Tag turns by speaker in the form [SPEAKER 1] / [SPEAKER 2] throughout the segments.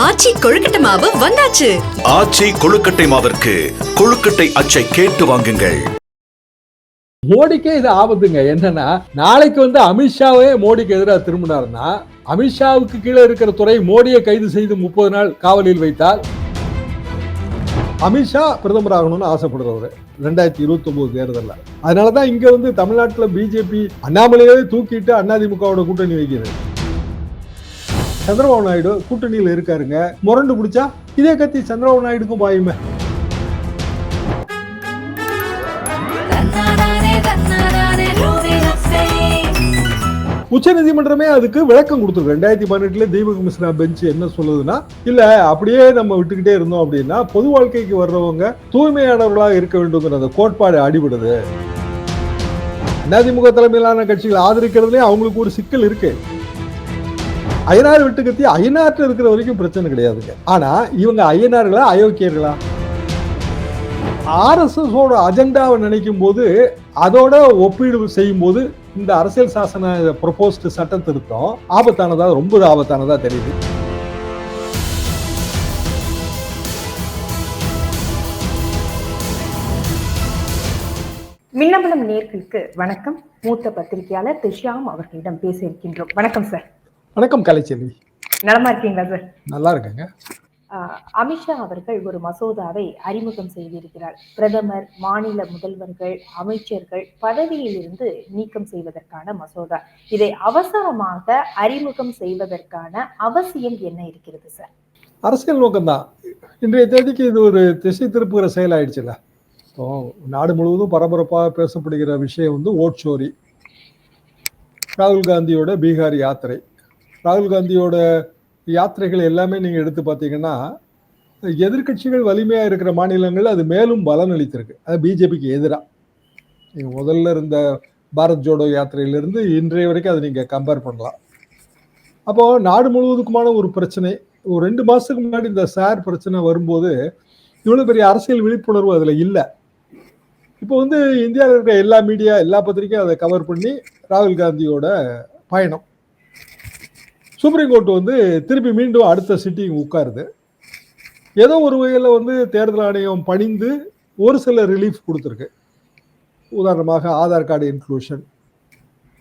[SPEAKER 1] ஆச்சி கொழுக்கட்டை மாவு வந்தாச்சு.
[SPEAKER 2] ஆச்சி கொழுக்கட்டை மாவிற்கு கொழுக்கட்டை அச்சை கேட்டு வாங்குங்கள்.
[SPEAKER 3] மோடிக்கே இது ஆபத்துங்க. என்னன்னா நாளைக்கு வந்து அமித்ஷாவே மோடிக்கு எதிராக திரும்பினார்னா அமித்ஷாவுக்கு கீழே இருக்கிற துறை மோடியை கைது செய்து முப்பது நாள் காவலில் வைத்தால்? அமித்ஷா பிரதமர் ஆகணும்னு ஆசைப்படுறவர் ரெண்டாயிரத்தி இருபத்தி ஒன்பது தேர்தலில். அதனால தான் இங்க வந்து தமிழ்நாட்டில் பிஜேபி அண்ணாமலையே தூக்கிட்டு அதிமுகவோட கூட்டணி வைக்கிறது. சந்திரபாபு நாயுடு கூட்டணியில் இருக்காருங்க. முரண்டு பிடிச்சா இதே கத்தி சந்திரபாபு நாயுடுக்கும் பாயுமே. உச்சநீதிமன்றமே அதுக்கு விளக்கம் கொடுத்துருக்கு. ரெண்டாயிரத்தி பதினெட்டுல தீபக் மிஸ்ரா பெஞ்ச் என்ன சொல்லுதுன்னா இல்ல அப்படியே நம்ம விட்டுக்கிட்டே இருந்தோம் அப்படின்னா பொது வாழ்க்கைக்கு வர்றவங்க தூய்மையானவர்களாக இருக்க வேண்டுங்கிற அந்த கோட்பாடு அடிபடுது. அதிமுக தலைமையிலான கட்சிகள் ஆதரிக்கிறதுலயும் அவங்களுக்கு ஒரு சிக்கல் இருக்கு. அயனார் விட்டு கத்தி இருக்கிற வரைக்கும் பிரச்சனை கிடையாதுங்க. ஆனா இவங்க அயனார்களா அயோக்கியர்களா? ஆர்எஸ்எஸோட அஜெண்டாவை நினைக்கும் போது அதோட ஒப்பீடு செய்யும் போது இந்த அரசியல் சாசன ப்ரொபோஸ்ட் சட்ட திருத்தம் ஆபத்தானதா ரொம்ப ஆபத்தானதா தெரியுது.
[SPEAKER 4] மின்னம்பலம் நேர்களுக்கு வணக்கம். மூத்த பத்திரிகையாளர் திரு அவர்களிடம் பேச இருக்கின்றோம் வணக்கம் சார்.
[SPEAKER 3] வணக்கம் கலைச்செல்வி.
[SPEAKER 4] நலமா இருக்கீங்களா சார்?
[SPEAKER 3] நல்லா இருக்கேங்க.
[SPEAKER 4] அமித்ஷா அவர்கள் ஒரு மசோதாவை அறிமுகம் செய்திருக்கிறார். பிரதமர் மாநில முதல்வர்கள் அமைச்சர்கள் பதவியில் இருந்து நீக்கம் செய்வதற்கான மசோதா. இதை அவசரமாக அறிமுகம் செய்வதற்கான அவசியம் என்ன இருக்கிறது சார்?
[SPEAKER 3] அரசியல் நோக்கம்தான். இன்றைய தேதிக்கு இது ஒரு திசை திருப்புகிற செயல் ஆயிடுச்சுல்ல. இப்போ நாடு முழுவதும் பரபரப்பாக பேசப்படுகிற விஷயம் வந்து ஓட் சோரி. ராகுல் காந்தியோட பீகார் யாத்திரை. ராகுல் காந்தியோட யாத்திரைகள் எல்லாமே நீங்கள் எடுத்து பார்த்தீங்கன்னா எதிர்க்கட்சிகள் வலிமையாக இருக்கிற மாநிலங்கள் அது மேலும் பலன் அளித்திருக்கு அது பிஜேபிக்கு எதிராக நீங்கள் முதல்ல இருந்த பாரத் ஜோடோ யாத்திரையிலிருந்து இன்றைய வரைக்கும் அதை நீங்கள் கம்பேர் பண்ணலாம். அப்போது நாடு முழுவதுக்குமான ஒரு பிரச்சனை ஒரு ரெண்டு மாதத்துக்கு முன்னாடி இந்த சார் பிரச்சனை வரும்போது இவ்வளோ பெரிய அரசியல் விழிப்புணர்வு அதில் இல்லை. இப்போ வந்து இந்தியாவில் இருக்கிற எல்லா மீடியா எல்லா பத்திரிகையும் அதை கவர் பண்ணி ராகுல் காந்தியோட பயணம். சுப்ரீம் கோர்ட் வந்து திருப்பி மீண்டும் அடுத்த சிட்டிங் உட்காருது. ஏதோ ஒரு வகையில் வந்து தேர்தல் ஆணையம் பணிந்து ஒரு சில ரிலீஃப் கொடுத்துருக்கு. உதாரணமாக Aadhaar card inclusion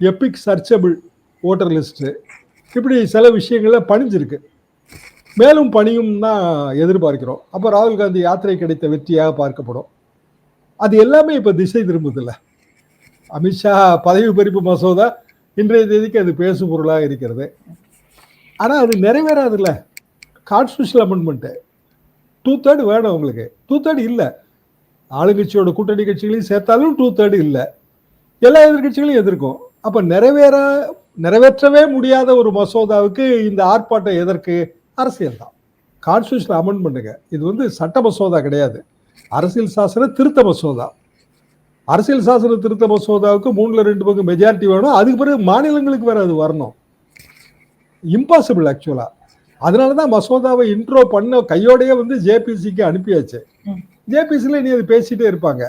[SPEAKER 3] EPIC searchable voter list இப்படி சில விஷயங்களில் பணிஞ்சிருக்கு. மேலும் பணியும் தான் எதிர்பார்க்கிறோம். அப்போ ராகுல் காந்தி யாத்திரை கிடைத்த வெற்றியாக பார்க்கப்படும். அது எல்லாமே இப்போ திசை திரும்புதில்ல. அமித்ஷா பதவி பறிப்பு மசோதா இன்றைய தேதிக்கு அது பேசு பொருளாக இருக்கிறது. ஆனால் அது நிறைவேறாதுல்ல. கான்ஸ்டியூஷன் அமெண்ட்மெண்ட்டு டூ தேர்டு வேணும் உங்களுக்கு. டூ தேர்டு இல்லை. ஆளுங்கட்சியோட கூட்டணி கட்சிகளையும் சேர்த்தாலும் டூ தேர்டு இல்லை. எல்லா எதிர்கட்சிகளையும் எதிர்க்கும். அப்போ நிறைவேற நிறைவேற்றவே முடியாத ஒரு மசோதாவுக்கு இந்த ஆர்ப்பாட்டம் எதற்கு? அரசியல் தான். கான்ஸ்டியூஷன் அமெண்ட்மெண்ட்டுங்க இது வந்து சட்ட மசோதா கிடையாது. அரசியல் சாசன திருத்த மசோதா. அரசியல் சாசன திருத்த மசோதாவுக்கு மூணுல ரெண்டு பங்கு மெஜாரிட்டி வேணும். அதுக்கு பிறகு மாநிலங்களுக்கு வேற அது வரணும். இம்பாசிபிள் ஆக்சுவலா அதனால தான் மசோதாவை இன்ட்ரோ பண்ண கையோடயே வந்து ஜேபிசிக்கு அனுப்பியாச்சு. ஜேபிசியில் இனி அது பேசிட்டே இருப்பாங்க.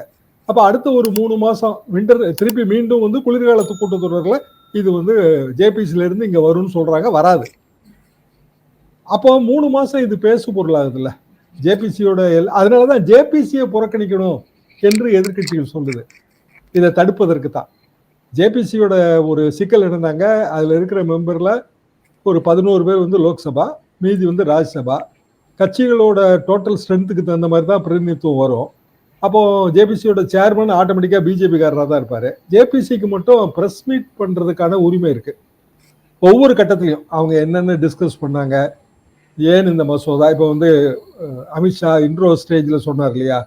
[SPEAKER 3] அப்போ அடுத்த ஒரு மூணு மாதம் விண்டர் திருப்பி மீண்டும் வந்து குளிர்காலத்து கூட்டத்தொடரில் இது வந்து ஜேபிசில இருந்து இங்கே வரும்னு சொல்கிறாங்க வராது. அப்போ மூணு மாதம் இது பேசு பொருளாகுதுல்ல ஜேபிசியோட எல் அதனால தான் ஜேபிசியை புறக்கணிக்கணும் என்று எதிர்க்கட்சிகள் சொல்லுது. இதை தடுப்பதற்கு தான். ஜேபிசியோட ஒரு சிக்கல் இருந்தாங்க அதில் இருக்கிற மெம்பரில் ஒரு பதினோரு பேர் வந்து லோக்சபா மீதி வந்து ராஜ்யசபா. கட்சிகளோட டோட்டல் ஸ்ட்ரென்த்துக்கு தகுந்த மாதிரி தான் பிரதிநிதித்துவம் வரும். அப்போ ஜேபிசியோட சேர்மன் ஆட்டோமேட்டிக்காக பிஜேபிக்காரராக தான் இருப்பார். ஜேபிசிக்கு மட்டும் ப்ரெஸ் மீட் பண்ணுறதுக்கான உரிமை இருக்குது ஒவ்வொரு கட்டத்திலையும் அவங்க என்னென்ன டிஸ்கஸ் பண்ணாங்க ஏன் இந்த மசோதா? இப்போ வந்து அமித்ஷா இன்ட்ரோ ஸ்டேஜில் சொன்னார் இல்லையா?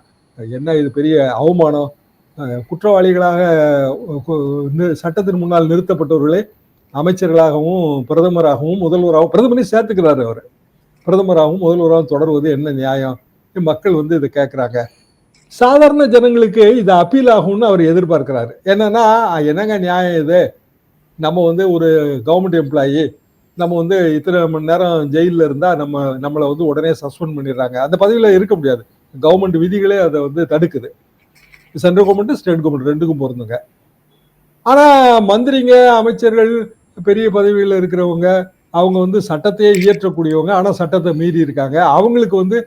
[SPEAKER 3] என்ன இது பெரிய அவமானம்? குற்றவாளிகளாக சட்டத்தின் முன்னால் நிறுத்தப்பட்டவர்களே அமைச்சர்களாகவும் பிரதமராகவும் முதல்வராகவும் பிரதமரையும் சேர்த்துக்கிறாரு அவர். பிரதமராகவும் முதல்வராகவும் தொடர்வது என்ன நியாயம்? மக்கள் வந்து இதை கேட்குறாங்க சாதாரண ஜனங்களுக்கு இது அப்பீல் ஆகும்னு அவர் எதிர்பார்க்கிறாரு. என்னன்னா என்னங்க நியாயம் இது? நம்ம வந்து ஒரு கவர்மெண்ட் எம்ப்ளாயி நம்ம வந்து இத்தனை மணி நேரம் ஜெயிலில் இருந்தால் நம்ம நம்மளை வந்து உடனே சஸ்பெண்ட் பண்ணிடுறாங்க. அந்த பதவியில் இருக்க முடியாது. கவர்மெண்ட் விதிகளே அதை வந்து தடுக்குது. சென்ட்ரல் கவர்மெண்ட்டு ஸ்டேட் கவர்மெண்ட் ரெண்டுக்கும் பொருந்துங்க. ஆனால் மந்திரிங்க அமைச்சர்கள் பெரிய பதவியில் இருக்கிறவங்க அவங்க வந்து சட்டத்தையே இயற்றக்கூடியவங்க ஆனால் சட்டத்தை மீறி இருக்காங்க. அவங்களுக்கு வந்து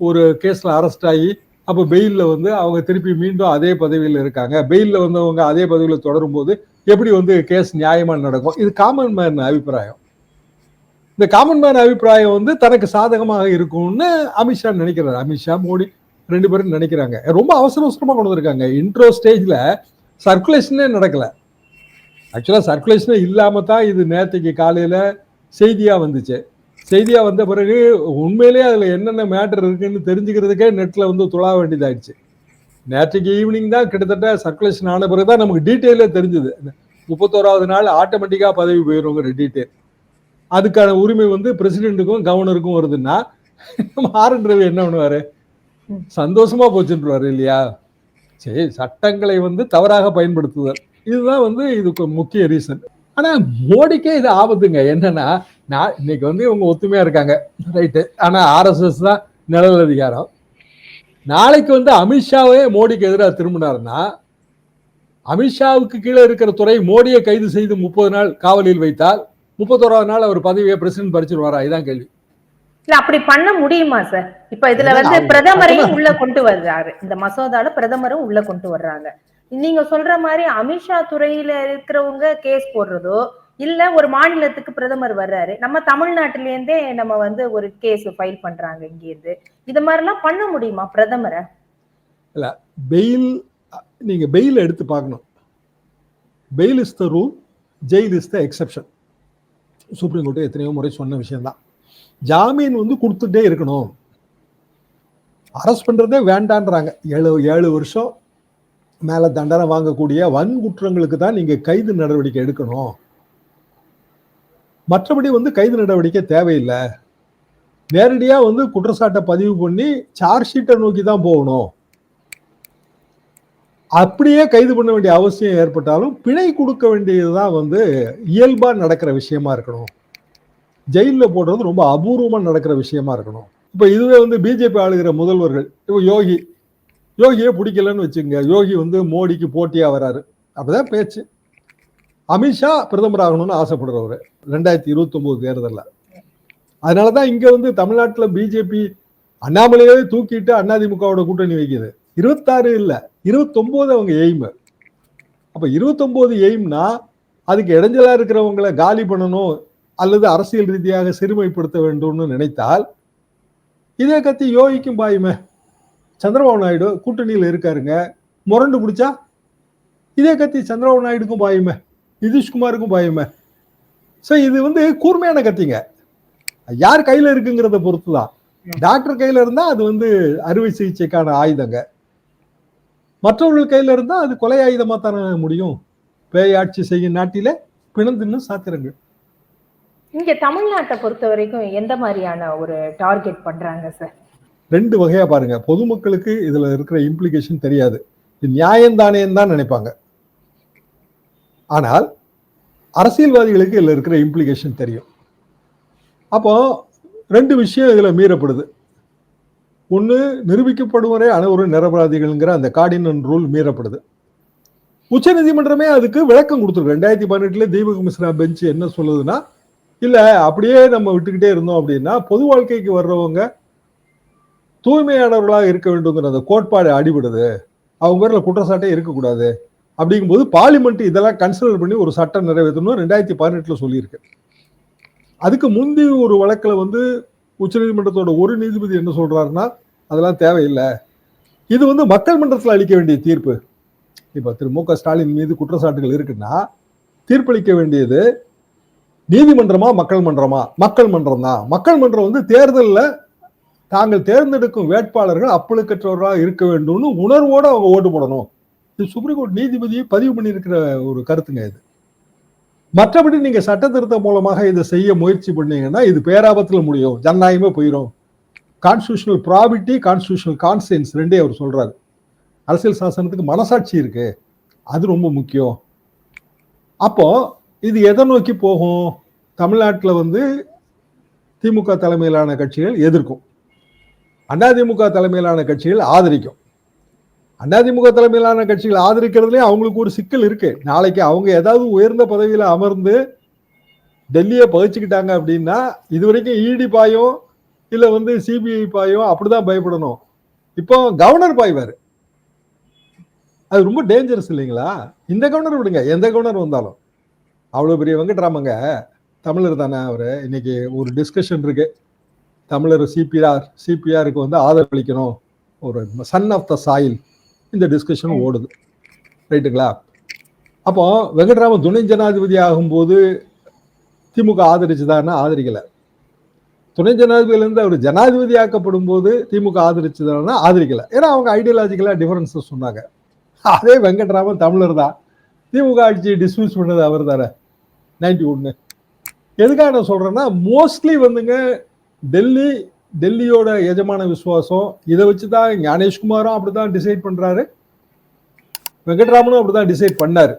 [SPEAKER 3] ஒரு கேஸில் அரெஸ்ட் ஆகி அப்போ பெயிலில் வந்து அவங்க திருப்பி மீண்டும் அதே பதவியில் இருக்காங்க. பெயிலில் வந்தவங்க அதே பதவியில் தொடரும் போது எப்படி வந்து கேஸ் நியாயமாக நடக்கும்? இது காமன் மேன் அபிப்பிராயம். இந்த காமன் மேன் அபிப்பிராயம் வந்து தனக்கு சாதகமாக இருக்கும்னு அமித்ஷா நினைக்கிறாரு. அமித்ஷா மோடி ரெண்டு பேரும் நினைக்கிறாங்க. ரொம்ப அவசர அவசரமாக கொண்டு வந்திருக்காங்க. இன்ட்ரோ ஸ்டேஜில் சர்க்குலேஷனே நடக்கலை. ஆக்சுவலாக சர்க்குலேஷனே இல்லாமல் தான் இது நேற்றுக்கு காலையில் செய்தியாக வந்துச்சு. செய்தியாக வந்த பிறகு உண்மையிலேயே அதில் என்னென்ன மேட்டர் இருக்குன்னு தெரிஞ்சுக்கிறதுக்கே நெட்டில் வந்து துளா வேண்டியதாயிடுச்சு. நேற்றுக்கு ஈவினிங் தான் கிட்டத்தட்ட சர்க்குலேஷன் ஆன பிறகு தான் நமக்கு டீட்டெயிலே தெரிஞ்சுது. முப்பத்தோராவது நாள் ஆட்டோமேட்டிக்காக பதவி போயிடுங்கிற டீட்டெயில் அதுக்கான உரிமை வந்து பிரசிடென்ட்டுக்கும் கவர்னருக்கும் வருதுன்னா நம்ம ஆர் ரவி என்ன பண்ணுவார்?
[SPEAKER 4] சந்தோஷமாக
[SPEAKER 3] சந்தோஷமா இல்லையா? சரி சட்டங்களை வந்து தவறாக பயன்படுத்துதல். இதுதான் வந்து இதுக்கு முக்கிய ரீசன் ஆனா மோடிக்கே இது ஆபத்துங்க. என்னன்னா நான் இன்னைக்கு வந்து இவங்க ஒத்துமையா இருக்காங்க. ரைட்டு ஆனா ஆர்எஸ்எஸ் தான் நிழல் அதிகாரம். நாளைக்கு வந்து அமித்ஷாவே மோடிக்கு எதிராக திரும்பினாருன்னா அமித்ஷாவுக்கு கீழே இருக்கிற துறை மோடியை கைது செய்து முப்பது நாள் காவலில் வைத்தால் முப்பத்தோராவது நாள் அவர் பதவியை பிரசிடென்ட் பறிச்சிருவாரா? இதான் கேள்வி.
[SPEAKER 4] இல்ல அப்படி பண்ண முடியுமா சார் இப்ப இதுல வந்து பிரதமரையும். உள்ள கொண்டு வர்றாரு. இந்த மசோதால பிரதமரும் உள்ள கொண்டு வர்றாங்க. நீங்க சொல்ற மாதிரி அமித்ஷா துறையில இருக்கிறவங்க கேஸ் போடுறதோ இல்ல ஒரு மாநிலத்துக்கு பிரதமர் வர்றாரு நம்ம தமிழ்நாட்டில இருந்தே நம்ம வந்து ஒரு கேஸ் ஃபைல் பண்றாங்க இங்க இருந்து இது மாதிரி எல்லாம் பண்ண முடியுமா பிரதமரை?
[SPEAKER 3] பெயில் நீங்க பெயில் எடுத்து பார்க்கணும். Bail is the rule jail is the exception Supreme Court எத்தனையோ முறை சொன்ன விஷயம்தான். ஜாமீன் வந்து கொடுத்துட்டே இருக்கணும். அரெஸ்ட் பண்றதே வேண்டான்றாங்க. ஏழு ஏழு வருஷம் மேல தண்டனை வாங்கக்கூடிய வன்குற்றங்களுக்கு தான் நீங்க கைது நடவடிக்கை எடுக்கணும். மற்றபடி வந்து கைது நடவடிக்கை தேவையில்லை. நேரடியா வந்து குற்றச்சாட்டை பதிவு பண்ணி சார்ஜ் ஷீட்டை நோக்கி தான் போகணும். அப்படியே கைது பண்ண வேண்டிய அவசியம் ஏற்பட்டாலும் பிணை கொடுக்க வேண்டியதுதான் வந்து இயல்பா நடக்கிற விஷயமா இருக்கணும். ஜெயிலில் போடுறது ரொம்ப அபூர்வமா நடக்கிற விஷயமா இருக்கணும். இப்ப இதுவே வந்து பிஜேபி ஆளுகிற முதல்வர்கள் இப்போ யோகி யோகியே பிடிக்கலன்னு வச்சுங்க யோகி வந்து மோடிக்கு போட்டியாக வராரு. அப்படிதான் பேச்சு. அமித்ஷா பிரதமர் ஆகணும்னு ஆசைப்படுறவர். ரெண்டாயிரத்தி இருபத்தி ஒன்பது தேர்தலில். அதனாலதான் இங்கே வந்து தமிழ்நாட்டில் பிஜேபி அண்ணாமலையே தூக்கிட்டு அதிமுகவோட கூட்டணி வைக்குது. இருபத்தாறு இல்லை. இருபத்தொம்போது அவங்க எய்மு. அப்போ இருபத்தொம்போது எய்ம்னா அதுக்கு இடைஞ்சலாக இருக்கிறவங்களை காலி பண்ணணும் அல்லது அரசியல் ரீதியாக சிறுமைப்படுத்த வேண்டும்னு நினைத்தால் இதே கத்தி யோகிக்கும் பாயுமே. சந்திரபாபு நாயுடு கூட்டணியில் இருக்காருங்க. முரண்டு பிடிச்சா இதே கத்தி சந்திரபாபு நாயுடுக்கும் பாயுமே நிதிஷ்குமாருக்கும் பாயுமே. ஸோ இது வந்து கூர்மையான கத்திங்க. யார் கையில இருக்குங்கிறத பொறுத்து தான் டாக்டர் கையில இருந்தா அது வந்து அறுவை சிகிச்சைக்கான ஆயுதங்க. மற்றவர்கள் கையில இருந்தா அது கொலை ஆயுதமா தானே முடியும். பேயாட்சி செய்யும் நாட்டில பிணந்தின்னு சாத்திரங்கள்.
[SPEAKER 4] இங்க தமிழ்நாட்டை பொறுத்த வரைக்கும் எந்த மாதிரியான ஒரு டார்கெட் பண்றாங்க சார்?
[SPEAKER 3] ரெண்டு வகையா பாருங்க. பொதுமக்களுக்கு இதுல இருக்கிற இம்ப்ளிகேஷன் தெரியாது. இது நியாயந்தானேன்னு தான் நினைப்பாங்க. ஆனால் அரசியல்வாதிகளுக்கு இதுல இருக்கிற இம்ப்ளிகேஷன் தெரியும். அப்போ ரெண்டு விஷயம் இதுல மீறப்படுது. ஒன்று நிரூபிக்கப்படும் அனைவரும் நிரபராதிகள்ங்கிற அந்த கார்டினன் ரூல் மீறப்படுது. உச்சநீதிமன்றமே அதுக்கு விளக்கம் கொடுத்துருக்கு. ரெண்டாயிரத்தி பதினெட்டுல தீபக் மிஸ்ரா பெஞ்ச் என்ன சொல்லுதுன்னா இல்லை அப்படியே நம்ம விட்டுக்கிட்டே இருந்தோம் அப்படின்னா பொது வாழ்க்கைக்கு வர்றவங்க தூய்மையானவர்களாக இருக்க வேண்டுங்கிற அந்த கோட்பாடு அடிபடுது. அவங்க பேரில் குற்றச்சாட்டே இருக்கக்கூடாது. அப்படிங்கும்போது பார்லிமெண்ட் இதெல்லாம் கன்சிடர் பண்ணி ஒரு சட்டம் நிறைவேற்றணும் ரெண்டாயிரத்தி பதினெட்டில் சொல்லியிருக்கு. அதுக்கு முந்தி ஒரு வழக்கில் வந்து உச்சநீதிமன்றத்தோட ஒரு நீதிபதி என்ன சொல்கிறாருன்னா அதெல்லாம் தேவையில்லை. இது வந்து மக்கள் மன்றத்தில் அளிக்க வேண்டிய தீர்ப்பு. இப்போ திரு மு க ஸ்டாலின் மீது குற்றச்சாட்டுகள் இருக்குன்னா தீர்ப்பளிக்க வேண்டியது நீதிமன்றமா மக்கள் மன்றமா? மக்கள் மன்றம் தான் மக்கள் மன்றம் வந்து தேர்தலில் தாங்கள் தேர்ந்தெடுக்கும் வேட்பாளர்கள் அப்பழுக்கற்றவர்களாக இருக்க வேண்டும்னு உணர்வோடு அவங்க ஓட்டு போடணும். இது சுப்ரீம் கோர்ட் நீதிபதியை பதிவு பண்ணியிருக்கிற ஒரு கருத்துங்க இது. மற்றபடி நீங்க சட்ட திருத்தம் மூலமாக இதை செய்ய முயற்சி பண்ணீங்கன்னா இது பேராபத்தில் முடியும். ஜனநாயகமே போயிடும் கான்ஸ்டியூஷனல் ப்ராபிட்டி கான்ஸ்டியூஷனல் கான்சியன்ஸ் ரெண்டே அவர் சொல்றாரு. அரசியல் சாசனத்துக்கு மனசாட்சி இருக்கு. அது ரொம்ப முக்கியம். அப்போ இது எதை நோக்கி போகும்? தமிழ்நாட்டில் வந்து திமுக தலைமையிலான கட்சிகள் எதிர்க்கும். அதிமுக தலைமையிலான கட்சிகள் ஆதரிக்கும். அதிமுக தலைமையிலான கட்சிகள் ஆதரிக்கிறதுலேயும் அவங்களுக்கு ஒரு சிக்கல் இருக்கு. நாளைக்கு அவங்க ஏதாவது உயர்ந்த பதவியில் அமர்ந்து டெல்லியை பகிச்சுக்கிட்டாங்க அப்படின்னா இது வரைக்கும் இடி பாயும் இல்லை வந்து சிபிஐ பாயும் அப்படிதான் பயப்படணும். இப்போ கவர்னர் பாய்வார். அது ரொம்ப டேஞ்சரஸ் இல்லைங்களா? இந்த கவர்னர் விடுங்க. எந்த கவர்னர் வந்தாலும். அவ்வளோ பெரிய வெங்கட்ராமங்க தமிழர் தானே அவர். இன்னைக்கு ஒரு டிஸ்கஷன் இருக்குது தமிழர் சிபிஆர் சிபிஆருக்கு வந்து ஆதரவளிக்கணும். ஒரு சன் ஆஃப் த சாயில் இந்த டிஸ்கஷன் ஓடுது. ரைட்டுங்களா? அப்போ வெங்கட்ராமன் துணை ஜனாதிபதி ஆகும்போது திமுக ஆதரிச்சுதான்னா ஆதரிக்கலை. துணை ஜனாதிபதியிலேருந்து அவர் ஜனாதிபதி ஆக்கப்படும் போது திமுக ஆதரிச்சதுனா ஆதரிக்கல. ஏன்னா அவங்க ஐடியாலஜிக்கலாக டிஃபரன்சஸ் சொன்னாங்க. அதே வெங்கட்ராமன் தமிழர் தான். திமுக ஆட்சியை டிஸ்மிஸ் பண்ணது அவர் தானே. நைன்டி ஒன்று எதுக்காக நான் சொல்கிறேன்னா மோஸ்ட்லி வந்துங்க டெல்லி டெல்லியோட எஜமான விசுவாசம் இதை வச்சு தான் ஞானேஷ்குமாரும் அப்படி தான் டிசைட் பண்ணுறாரு வெங்கட்ராமனும் அப்படிதான் டிசைட் பண்ணாரு.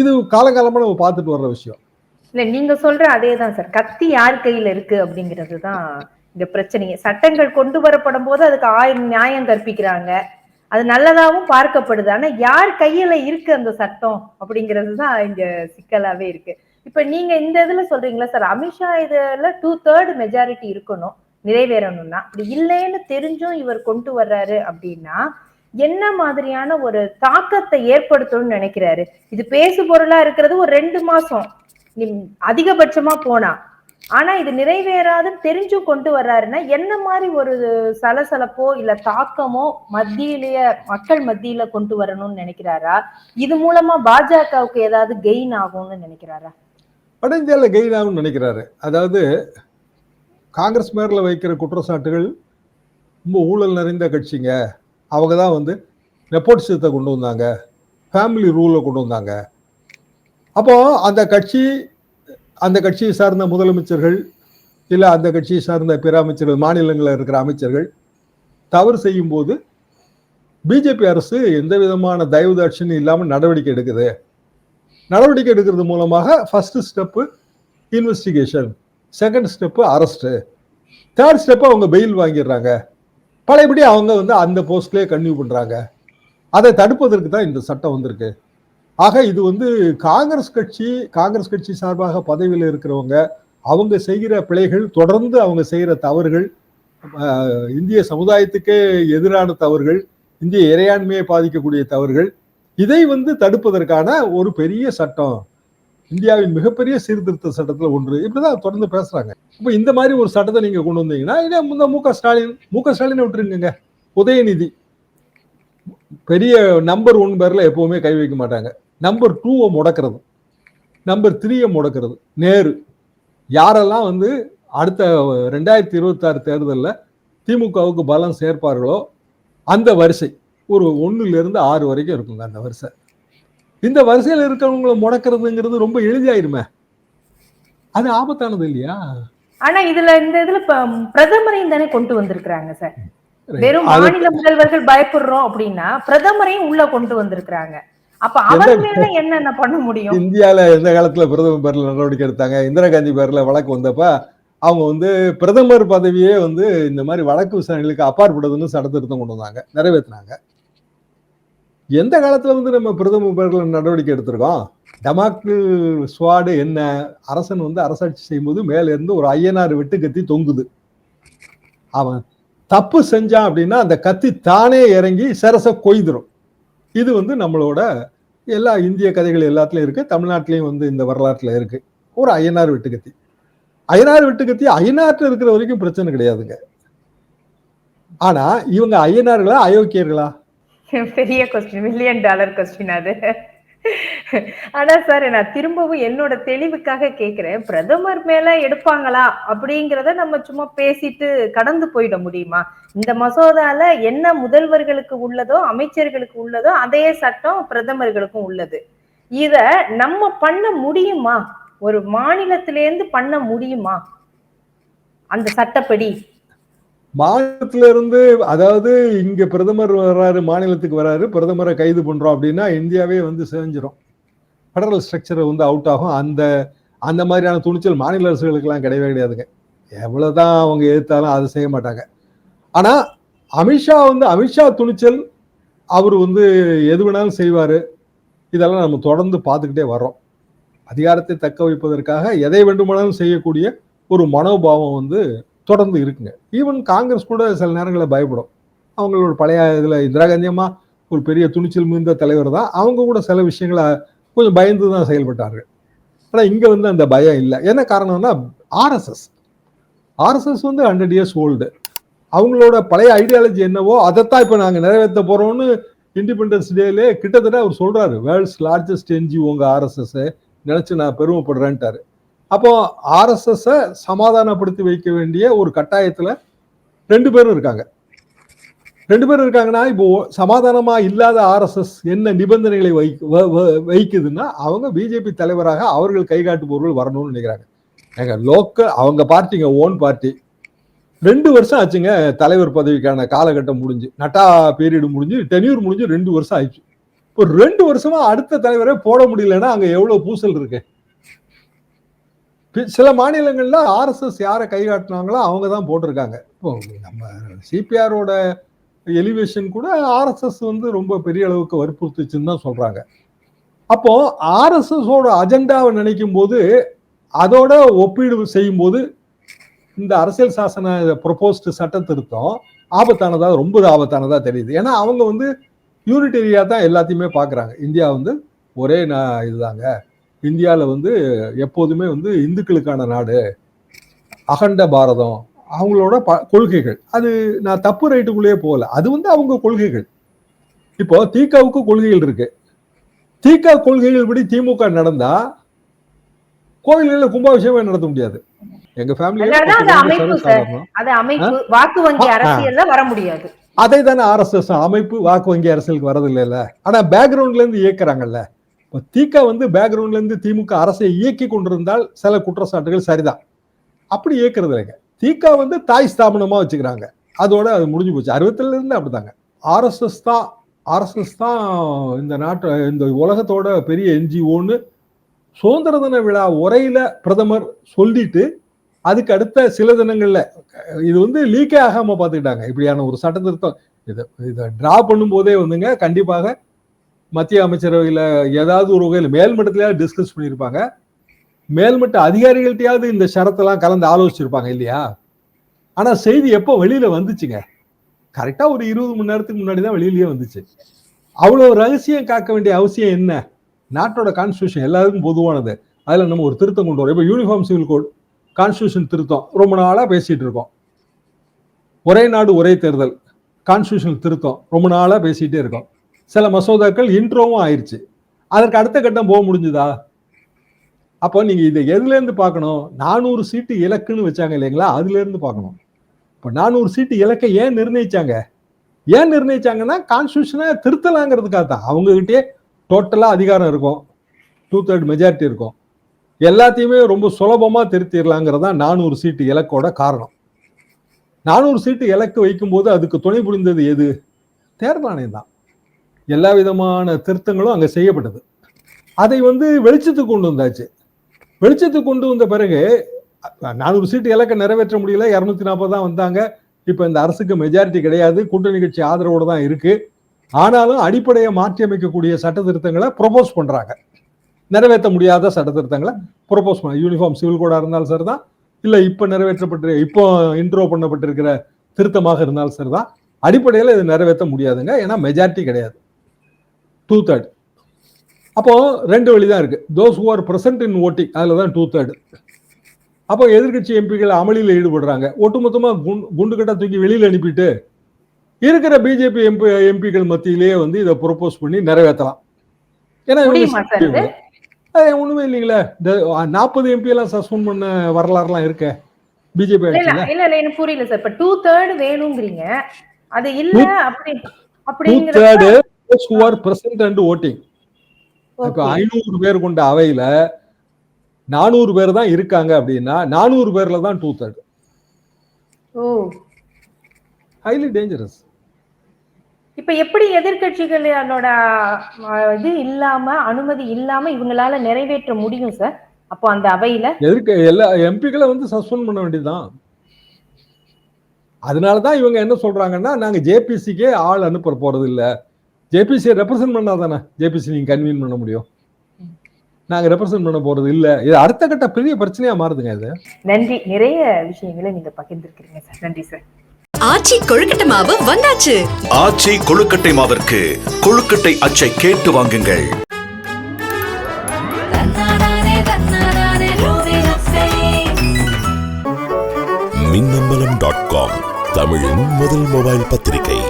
[SPEAKER 3] இது காலகாலமாக நம்ம பார்த்துட்டு வர்ற விஷயம்.
[SPEAKER 4] இல்லை நீங்கள் சொல்கிற அதே தான் சார். கத்தி யார் கையில் இருக்கு அப்படிங்கிறது தான் இந்த பிரச்சனையை. சட்டங்கள் கொண்டு வரப்படும் போது அதுக்கு ஆயிரம் நியாயம் கற்பிக்கிறாங்க. அது நல்லதாகவும் பார்க்கப்படுது. ஆனா யார் கையில இருக்கு அந்த சட்டம் அப்படிங்கிறது தான் இங்க சிக்கலாவே இருக்கு. இப்ப நீங்க இந்த இதுல சொல்றீங்களா சார்? அமித்ஷா இதுல டூ தேர்ட் மெஜாரிட்டி இருக்கணும் நிறைவேறணும்னா. அப்படி இல்லைன்னு தெரிஞ்சும் இவர் கொண்டு வர்றாரு அப்படின்னா என்ன மாதிரியான ஒரு தாக்கத்தை ஏற்படுத்தணும்னு நினைக்கிறாரு? இது பேசு பொருளா இருக்கிறது ஒரு ரெண்டு மாசம். நீ- அதிகபட்சமா போனா. ஆனா இது நிறைவேறாதுன்னு தெரிஞ்சும் கொண்டு வர்றாருன்னா என்ன மாதிரி ஒரு சலசலப்போ இல்ல தாக்கமோ மத்தியிலேயே மக்கள் மத்தியில கொண்டு வரணும்னு நினைக்கிறாரா? இது மூலமா பாஜகவுக்கு ஏதாவது கெயின் ஆகும்னு நினைக்கிறாரா?
[SPEAKER 3] வட இந்தியாவில் கெயின் ஆகும்னு நினைக்கிறாரு. அதாவது காங்கிரஸ் மேரில் வைக்கிற குற்றச்சாட்டுகள் ரொம்ப ஊழல் நிறைந்த கட்சிங்க. அவங்க தான் வந்து நெப்போட்டிசத்தை கொண்டு வந்தாங்க. ஃபேமிலி ரூலை கொண்டு வந்தாங்க. அப்போ அந்த கட்சி அந்த கட்சியை சார்ந்த முதலமைச்சர்கள் இல்லை அந்த கட்சியை சார்ந்த பிற அமைச்சர்கள் மாநிலங்களில் இருக்கிற அமைச்சர்கள் தவறு செய்யும்போது பிஜேபி அரசு எந்த விதமான தயவு தாட்சியம் இல்லாமல் நடவடிக்கை எடுக்குது. நடவடிக்கை எடுக்கிறது மூலமாக first step investigation second step arrest third step அவங்க பெயில் வாங்கிடுறாங்க. பழையபடி அவங்க வந்து அந்த போஸ்ட்லேயே கன்டினியூ பண்ணுறாங்க அதை தடுப்பதற்கு தான் இந்த சட்டம் வந்திருக்கு. ஆக இது வந்து காங்கிரஸ் கட்சி காங்கிரஸ் கட்சி சார்பாக பதவியில் இருக்கிறவங்க அவங்க செய்கிற பிழைகள் தொடர்ந்து அவங்க செய்கிற தவறுகள் இந்திய சமுதாயத்துக்கே எதிரான தவறுகள் இந்திய இறையாண்மையை பாதிக்கக்கூடிய தவறுகள் இதை வந்து தடுப்பதற்கான ஒரு பெரிய சட்டம். இந்தியாவின் மிகப்பெரிய சீர்திருத்த சட்டத்துல ஒன்று. இப்படிதான் தொடர்ந்து பேசுறாங்க. இப்ப இந்த மாதிரி ஒரு சட்டத்தை நீங்க கொண்டு வந்தீங்கன்னா இதே முந்த மு க ஸ்டாலின் மு க ஸ்டாலினை விட்டுருங்க உதயநிதி. பெரிய நம்பர் ஒன் பேர்ல எப்பவுமே கை வைக்க மாட்டாங்க. நம்பர் டூவை முடக்கிறது. நம்பர் த்ரீயை முடக்கிறது. நேரு. யாரெல்லாம் வந்து அடுத்த ரெண்டாயிரத்தி இருபத்தாறு தேர்தலில் திமுகவுக்கு பலம் சேர்ப்பார்களோ அந்த வரிசை. ஒரு ஒண்ணுல இருந்து ஆறு வரைக்கும் இருக்குங்க அந்த வரிசை. இந்த வரிசையில் இருக்கிறவங்களை முடக்கிறதுங்கிறது ரொம்ப எளிதாயிருமே. அது ஆபத்தானது இல்லையா?
[SPEAKER 4] ஆனா இதுல இந்த இதுல பிரதமரையும் தானே கொண்டு வந்திருக்கிறாங்க சார். வெறும் மாநில முதல்வர்கள் பயப்படுறோம் அப்படின்னா பிரதமரையும் உள்ள கொண்டு வந்திருக்கிறாங்க. அப்ப அவர் மேல என்னென்ன பண்ண முடியும்?
[SPEAKER 3] இந்தியால எந்த காலத்துல பிரதமர் பேர்ல நடவடிக்கை எடுத்தாங்க? இந்திரா காந்தி பேர்ல வழக்கு வந்தப்ப அவங்க வந்து பிரதமர் பதவியே வந்து இந்த மாதிரி வழக்கு விசாரணைகளுக்கு அப்பாற்படுதுன்னு சட்ட திருத்தம் கொண்டு வந்தாங்க நிறைவேற்றினாங்க. எந்த காலத்துல வந்து நம்ம பிரதமர்கள் நடவடிக்கை எடுத்திருக்கோம்? டமாக்கு ஸ்வாடு என்ன? அரசன் வந்து அரசாட்சி செய்யும்போது மேல இருந்து ஒரு ஐயனார் விட்டு கத்தி தொங்குது. அவன் தப்பு செஞ்சான் அப்படின்னா அந்த கத்தி தானே இறங்கி சரச கொய்திரும். இது வந்து நம்மளோட எல்லா இந்திய கதைகள் எல்லாத்துலயும் இருக்கு. தமிழ்நாட்டிலையும் வந்து இந்த வரலாற்றுல இருக்கு. ஒரு ஐயனார் வெட்டுக்கத்தி ஐயனார் வெட்டுக்கத்தி ஐயனார்ல இருக்கிற வரைக்கும் பிரச்சனை கிடையாதுங்க. ஆனா இவங்க ஐயனார்களா அயோக்கியர்களா?
[SPEAKER 4] பெரிய கொஸ்டின் மில்லியன் டாலர் கொஸ்டின் அது. ஆனா சார் நான் திரும்பவும் என்னோட தெளிவுக்காக கேக்குறேன். பிரதமர் மேல எடுப்பாங்களா அப்படிங்கறத நம்ம சும்மா பேசிட்டு கடந்து போயிட முடியுமா? இந்த மசோதால என்ன முதல்வர்களுக்கு உள்ளதோ அமைச்சர்களுக்கு உள்ளதோ அதே சட்டம் பிரதமர்களுக்கும் உள்ளது. இத நம்ம பண்ண முடியுமா? ஒரு மாநிலத்திலேருந்து பண்ண முடியுமா? அந்த சட்டப்படி.
[SPEAKER 3] மாநிலத்துல இருந்து அதாவது இங்க பிரதமர் வர்றாரு மாநிலத்துக்கு வர்றாரு பிரதமரை கைது பண்றோம் அப்படின்னா இந்தியாவே வந்து செஞ்சிடும் ஃபெடரல் ஸ்ட்ரக்சரை வந்து அவுட் ஆகும். அந்த அந்த மாதிரியான துணிச்சல் மாநில அரசுகளுக்கெல்லாம் கிடையவே கிடையாதுங்க. எவ்வளவுதான் அவங்க எதிர்த்தாலும் அதை செய்ய மாட்டாங்க. ஆனா அமித்ஷா வந்து அமித்ஷா துணிச்சல் அவர் வந்து எது வேணாலும் செய்வாரு. இதெல்லாம் நம்ம தொடர்ந்து பார்த்துக்கிட்டே வர்றோம். அதிகாரத்தை தக்க வைப்பதற்காக எதை வேண்டுமானாலும் செய்யக்கூடிய ஒரு மனோபாவம் வந்து தொடர்ந்து இருக்குங்க. ஈவன் காங்கிரஸ் கூட சில நேரங்களில் பயப்படும். அவங்களோட பழைய இதில் இந்திரா காந்தி அம்மா ஒரு பெரிய துணிச்சல் மிகுந்த தலைவர் தான். அவங்க கூட சில விஷயங்களை கொஞ்சம் பயந்து தான் செயல்பட்டார்கள். ஆனால் இங்கே வந்து அந்த பயம் இல்லை. என்ன காரணம்னா ஆர்எஸ்எஸ். ஆர்எஸ்எஸ் வந்து ஹண்ட்ரட் இயர்ஸ் ஓல்டு அவங்களோட பழைய ஐடியாலஜி என்னவோ அதைத்தான் இப்போ நாங்கள் நிறைவேற்ற போகிறோம்னு இண்டிபெண்டன்ஸ் டேலே கிட்டத்தட்ட அவர் சொல்கிறாரு வேர்ல்ட்ஸ் லார்ஜஸ்ட் என்ஜிஓங்க ஆர்எஸ்எஸ் நான் பெருமைப்படுறேன்ட்டாரு. அப்போ ஆர்எஸ்எஸ் சமாதானப்படுத்தி வைக்க வேண்டிய ஒரு கட்டாயத்துல ரெண்டு பேரும் இருக்காங்க. ரெண்டு பேரும் இருக்காங்கன்னா இப்போ சமாதானமா இல்லாத ஆர்எஸ்எஸ் என்ன நிபந்தனைகளை வை வ- வ- வைக்குதுன்னா அவங்க பிஜேபி தலைவராக அவர்கள் கைகாட்டுபவர்கள் வரணும்னு நினைக்கிறாங்க. எங்க லோக்கல் அவங்க பார்ட்டிங்க ஓன் பார்ட்டி. ரெண்டு வருஷம் ஆச்சுங்க தலைவர் பதவிக்கான காலகட்டம் முடிஞ்சு நட்டா பீரியடு முடிஞ்சு டென்யூர் முடிஞ்சு ரெண்டு வருஷம் ஆயிடுச்சு. இப்போ ரெண்டு வருஷமா அடுத்த தலைவரே போட முடியலன்னா அங்க எவ்வளவு பூசல் இருக்கு? சில மாநிலங்கள்ல ஆர்எஸ்எஸ் யாரை கை காட்டினாங்களோ அவங்க தான் போட்டிருக்காங்க. இப்போ நம்ம சிபிஆரோட எலிவேஷன் கூட ஆர்எஸ்எஸ் வந்து ரொம்ப பெரிய அளவுக்கு வற்புறுத்துச்சுன்னு தான் சொல்றாங்க. அப்போ ஆர்எஸ்எஸோட அஜெண்டாவை நினைக்கும் போது அதோட ஒப்பீடு செய்யும் போது இந்த அரசியல் சாசன ப்ரொபோஸ்டு சட்ட திருத்தம் ஆபத்தானதா ரொம்ப ஆபத்தானதா தெரியுது. ஏன்னா அவங்க வந்து யூனிட்டரியா தான் எல்லாத்தையுமே பார்க்குறாங்க. இந்தியா வந்து ஒரே நான் இதுதாங்க. இந்தியாவில் வந்து எப்போதுமே வந்து இந்துக்களுக்கான நாடு. அகண்ட பாரதம். அவங்களோட ப கொள்கைகள். அது நான் தப்பு ரைட்டுக்குள்ளேயே போகல. அது வந்து அவங்க கொள்கைகள். இப்போ திகாவுக்கு கொள்கைகள் இருக்கு. திக கொள்கைகள் படி திமுக நடந்தா கோயில்களில் கும்பாபிஷேகம் நடத்த முடியாது. எங்க. ஃபேமிலி
[SPEAKER 4] அதை
[SPEAKER 3] தானே ஆர்எஸ்எஸ் அமைப்பு வாக்கு வங்கி அரசியலுக்கு வரது இல்லைல்ல ஆனா பேக்ரவுண்ட்ல இருந்து இயக்குறாங்கல்ல. இப்போ திக வந்து பேக்ரவுண்ட்லேருந்து திமுக அரசை இயக்கி கொண்டிருந்தால் சில குற்றச்சாட்டுகள் சரிதான். அப்படி இயக்கிறது இல்லைங்க. திக வந்து தாய் ஸ்தாபனமாக வச்சுக்கிறாங்க. அதோட அது முடிஞ்சு போச்சு. அறுபத்திலேருந்து அப்படிதாங்க ஆர்எஸ்எஸ் தான் ஆர்எஸ்எஸ் தான் இந்த நாட்டு இந்த உலகத்தோட பெரிய என்ஜிஓன்னு சுதந்திர தின விழா உரையில பிரதமர் சொல்லிட்டு அதுக்கு அடுத்த சில தினங்களில் இது வந்து லீக்கே ஆகாமல் பார்த்துக்கிட்டாங்க. இப்படியான ஒரு சட்ட திருத்தம். இதை இதை டிரா பண்ணும்போதே வந்துங்க கண்டிப்பாக மத்திய அமைச்சரவையில் ஏதாவது ஒரு வகையில் மேல்மட்டத்திலேயாவது டிஸ்கஸ் பண்ணியிருப்பாங்க. மேல்மட்ட அதிகாரிகள்ட்டையாவது இந்த ஷரத்தெல்லாம் கலந்து ஆலோசிச்சிருப்பாங்க இல்லையா? ஆனால் செய்தி எப்போ வெளியில் வந்துச்சுங்க? கரெக்டாக ஒரு இருபது மணி நேரத்துக்கு முன்னாடி தான் வெளியிலேயே வந்துச்சு. அவ்வளோ ரகசியம் காக்க வேண்டிய அவசியம் என்ன? நாட்டோட கான்ஸ்டியூஷன் எல்லாருக்கும் பொதுவானது. அதில் நம்ம ஒரு திருத்தம் கொண்டு வரோம். இப்போ யூனிஃபார்ம் சிவில் கோட் கான்ஸ்டியூஷன் திருத்தம். ரொம்ப நாளாக பேசிகிட்டு இருக்கோம். ஒரே நாடு ஒரே தேர்தல். கான்ஸ்டியூஷன் திருத்தம். ரொம்ப நாளாக பேசிகிட்டே இருக்கோம். சில மசோதாக்கள் இன்ட்ரோவும் ஆயிடுச்சு அதற்கு அடுத்த கட்டம் போக முடிஞ்சுதா? அப்போ நீங்கள் இதை எதுலேருந்து பார்க்கணும்? நானூறு சீட்டு இலக்குன்னு வச்சாங்க இல்லைங்களா? அதுலேருந்து பார்க்கணும். இப்போ நானூறு சீட்டு இலக்கை ஏன் நிர்ணயிச்சாங்க? ஏன் நிர்ணயிச்சாங்கன்னா கான்ஸ்டியூஷனை திருத்தலாங்கிறதுக்காக தான். அவங்ககிட்டயே டோட்டலாக அதிகாரம் இருக்கும். டூ தேர்ட் மெஜாரிட்டி இருக்கும். எல்லாத்தையுமே ரொம்ப சுலபமாக திருத்திடலாங்கிறது தான் நானூறு சீட்டு இலக்கோட காரணம். நானூறு சீட்டு இலக்கு வைக்கும்போது அதுக்கு துணை புரிந்தது எது? தேர்தல் ஆணையம் தான். எல்லா விதமான திருத்தங்களும் அங்கே செய்யப்பட்டது. அதை வந்து வெளிச்சத்துக்கு கொண்டு வந்தாச்சு. வெளிச்சத்துக்கு கொண்டு வந்த பிறகு நானூறு சீட்டு இலக்கை நிறைவேற்ற முடியல இரநூத்தி நாற்பது தான் வந்தாங்க. இப்போ இந்த அரசுக்கு மெஜாரிட்டி கிடையாது கூட்டணி கட்சி ஆதரவோடு தான் இருக்கு. ஆனாலும் அடிப்படையை மாற்றி அமைக்கக்கூடிய சட்ட திருத்தங்களை ப்ரொபோஸ் பண்ணுறாங்க நிறைவேற்ற முடியாத சட்ட திருத்தங்களை ப்ரொபோஸ் பண்ண யூனிஃபார்ம் சிவில் கோடாக இருந்தாலும் சரி தான் இல்லை இப்போ நிறைவேற்றப்பட்டு இப்போ இன்ட்ரோ பண்ணப்பட்டிருக்கிற திருத்தமாக இருந்தாலும் சரி தான் அடிப்படையில் இது நிறைவேற்ற முடியாதுங்க. ஏன்னா மெஜாரிட்டி கிடையாது. டூ தேர்ட் அப்போ ரெண்டு வழி தான் இருக்கு. Those who are present in voting அதில் தான் டூ தேர்ட் அப்போ எதிர்க்கட்சி எம்பிகள் அமளியில் ஈடுபடுறாங்க. ஒட்டுமொத்தமாக குண்டு குண்டு கட்டா தூக்கி வெளியில் அனுப்பிட்டு இருக்கிற பிஜேபி எம்பி எம்பிக்கள் மத்தியிலேயே வந்து இதை ப்ரொபோஸ் பண்ணி நிறைவேற்றலாம். ஏன்னா ஒண்ணுமே இல்லைங்களே. நாற்பது எம்பி எல்லாம் சஸ்பெண்ட் பண்ண வரலாறுலாம் இருக்க. பிஜேபி
[SPEAKER 4] இல்ல இல்ல எனக்கு புரியல சார். இப்ப டூ தேர்ட் வேணுங்கிறீங்க. அது இல்ல அப்படி
[SPEAKER 3] two third who are present and voting இப்ப ஐநூறு பேர் கொண்ட அவையில நானூறு பேர் தான் இருக்காங்க அப்படின்னா நானூறு பேர்ல தான் டூ தேர்ட்
[SPEAKER 4] ஓ.
[SPEAKER 3] ஹைலி டேஞ்சரஸ்
[SPEAKER 4] இப்ப எப்படி எதிர்க்கட்சிகளோட அஹ், இது இல்லாம அனுமதி இல்லாம இவங்களால நிறைவேற்ற முடியும் சார்? அப்போ அந்த அவையில?
[SPEAKER 3] எதிர்க்க எல்லா எம்பிக்களை வந்து சஸ்பெண்ட் பண்ண வேண்டியதுதான். அதனாலதான் இவங்க என்ன சொல்றாங்கன்னா நாங்க ஜேபிசிக்கே ஆள் அனுப்ப போறது இல்ல ஜேபிசி ரெப்ரசென்ட் பண்ணாதானே? ஜேபிசி நீங்க கன்வீன் பண்ண முடியும். நாங்க ரெப்ரசென்ட் பண்ண போறது இல்ல. இது அடுத்த கட்ட பெரிய பிரச்சனையா மாறுதுங்க இது.
[SPEAKER 4] நன்றி. நிறைய விஷயங்களை நீங்க பகிர்ந்திருக்கிறீங்க சார். நன்றி சார்.
[SPEAKER 1] ஆச்சி கொழுக்கட்டை மாவு வந்தாச்சு.
[SPEAKER 2] ஆச்சி கொழுக்கட்டை மாவிற்கு கொழுக்கட்டை அச்சை கேட்டு வாங்குங்கள்.
[SPEAKER 5] மின்னம்பலம் டாட் காம் தமிழின் முதல் மொபைல் பத்திரிகை.